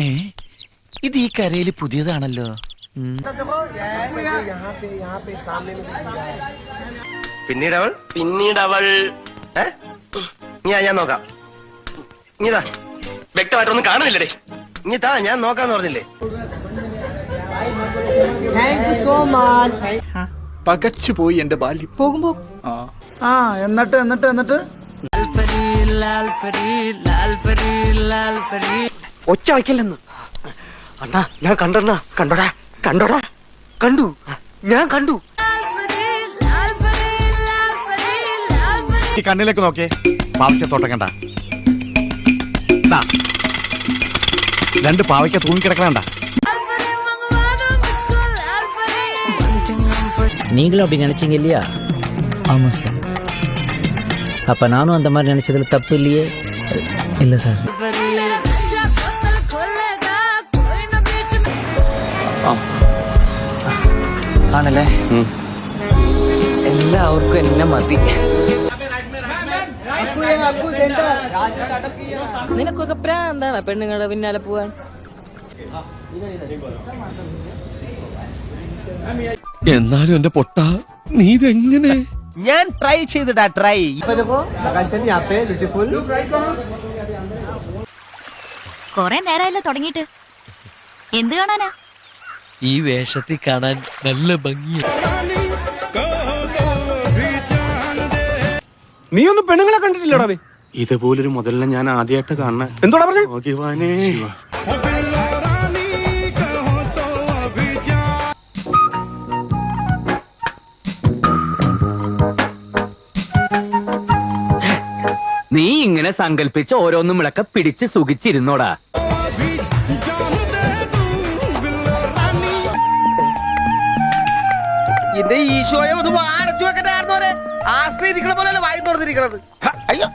ഏ? ഇത് ഈ കരയിൽ പുതിയതാണല്ലോ. പിന്നീട് അവൾ പിന്നീട് അവൾ? ഞാൻ ഞാൻ നോക്കാം. ഇനിതാ വ്യക്തമായിട്ടൊന്നും കാണുന്നില്ലടേ. ഇനി താ ഞാൻ നോക്കാന്ന് പറഞ്ഞില്ലേ. പകച്ചു പോയി എന്റെ ബാല്യം. പോകുമ്പോ? ആ. എന്നിട്ട് എന്നിട്ട് എന്നിട്ട്? ഒച്ച വയ്ക്കില്ലെന്ന്. അണ്ണാ ഞാൻ കണ്ടണ്ണാ കണ്ടോടാ കണ്ടോടാ. കണ്ടു. ഞാൻ കണ്ടു. ഈ കണ്ണിലേക്ക് നോക്കിയേ. പാവയ്ക്കത്തോട്ടം കണ്ട. രണ്ട് പാവയ്ക്ക തൂങ്ങിക്കിടക്കണണ്ട நீங்களும் அப்படி நினைச்சீங்க இல்லையா ஆமா சார் அப்ப நானும் அந்த மாதிரி நினைச்சதுல தப்பு இல்லையே இல்ல சார் ആണല്ലേ എല്ലാവർക്കും എന്നെ മതി നിനക്കൊക്കെ പ്രാന്താണ് പെണ്ണുങ്ങളുടെ പിന്നാലെ പോവാൻ എന്നാലും എന്റെ പൊട്ട നീ ഇതെങ്ങനെ? ഞാൻ ട്രൈ ചെയ്തിടാ ട്രൈ കൊറേ നേരമല്ലോ തുടങ്ങിയിട്ട്. എന്ത് കാണാനാ? ഈ വേഷത്തിൽ കാണാൻ നല്ല ഭംഗിയാ. നീ ഒന്നും പെണ്ണുങ്ങളെ കണ്ടിട്ടില്ലടാ ഇതുപോലൊരു മുതലിനെ ഞാൻ ആദ്യമായിട്ട് കാണണ എന്തോടാ പറഞ്ഞേ? നീ ഇങ്ങനെ സങ്കല്പിച്ച് ഓരോന്നും വിളക്ക പിടിച്ച് സുഖിച്ചിരുന്നോടാ. എന്റെ ഈശോയെ ഒന്ന് വാടച്ചു വെക്കണ്ടായിരുന്നോരെ ആശ്രയിരിക്കണ പോലെ വായി തുറന്നിരിക്കണത്. അയ്യോ.